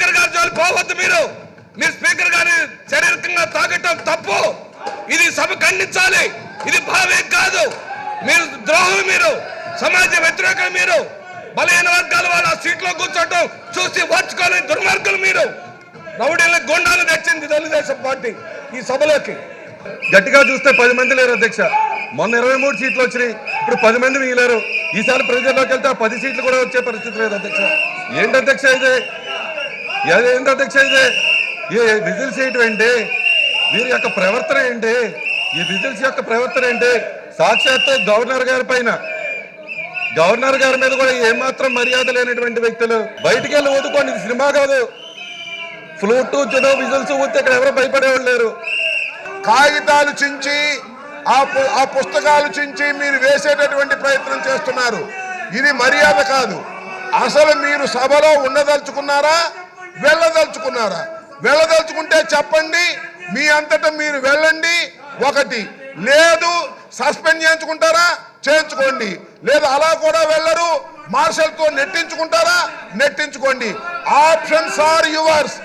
పోవద్దు మీరు. మీరు స్పీకర్ గారి శారీరకంగా తాగటం తప్పు. ఇది సభ ఖండించాలి. ఇది భావే కాదు. మీరు ద్రోహం మీరు. సమాజ వ్యతిరేకం మీరు. బలహీన వర్గాల వాళ్ళ సీట్లో కూర్చోటం చూసి ఓర్చుకోలేని దుర్మార్గులు మీరు. రౌడీల గుండాలు తెచ్చింది తెలుగుదేశం పార్టీ ఈ సభలోకి. గట్టిగా చూస్తే పది మంది లేరు అధ్యక్ష. మొన్న ఇరవై మూడు సీట్లు వచ్చినాయి. ఇప్పుడు పది మంది మిగిలారు. ఈసారి ప్రజల్లోకి వెళ్తే ఆ పది సీట్లు కూడా వచ్చే పరిస్థితి లేదు అధ్యక్ష. ఏంటి అధ్యక్ష అయితే ఏంటి అధ్యక్ష ఇది? ఈ విజిల్స్ ఏంటి ఏంటి వీరి యొక్క ప్రవర్తన ఏంటి? ఈ విజిల్స్ యొక్క ప్రవర్తన ఏంటి? సాక్షాత్తు గవర్నర్ గారి పైన. గవర్నర్ గారి మీద కూడా ఏమాత్రం మర్యాద లేనటువంటి వ్యక్తులు. బయటికి వెళ్ళి ఊదుకోండి ఇది సినిమా కాదు. ఫ్లూట్ చుడో విజిల్స్ ఊతే ఇక్కడ ఎవరు భయపడేవాళ్ళు లేరు. కాగితాలు చించి ఆ ఆ పుస్తకాలు చించి మీరు వేసేటటువంటి ప్రయత్నం చేస్తున్నారు. ఇది మర్యాద కాదు. అసలు మీరు సభలో ఉండదలుచుకున్నారా? వెళ్ళదలుచుకున్నారా? వెళ్ళదలుచుకుంటే చెప్పండి మీ అంతటా మీరు వెళ్ళండి. ఒకటి లేదు సస్పెండ్ చేయించుకుంటారా? చేయించుకోండి. లేదు అలా కూడా వెళ్ళరు. మార్షల్తో నెట్టించుకుంటారా? నెట్టించుకోండి. Options are yours.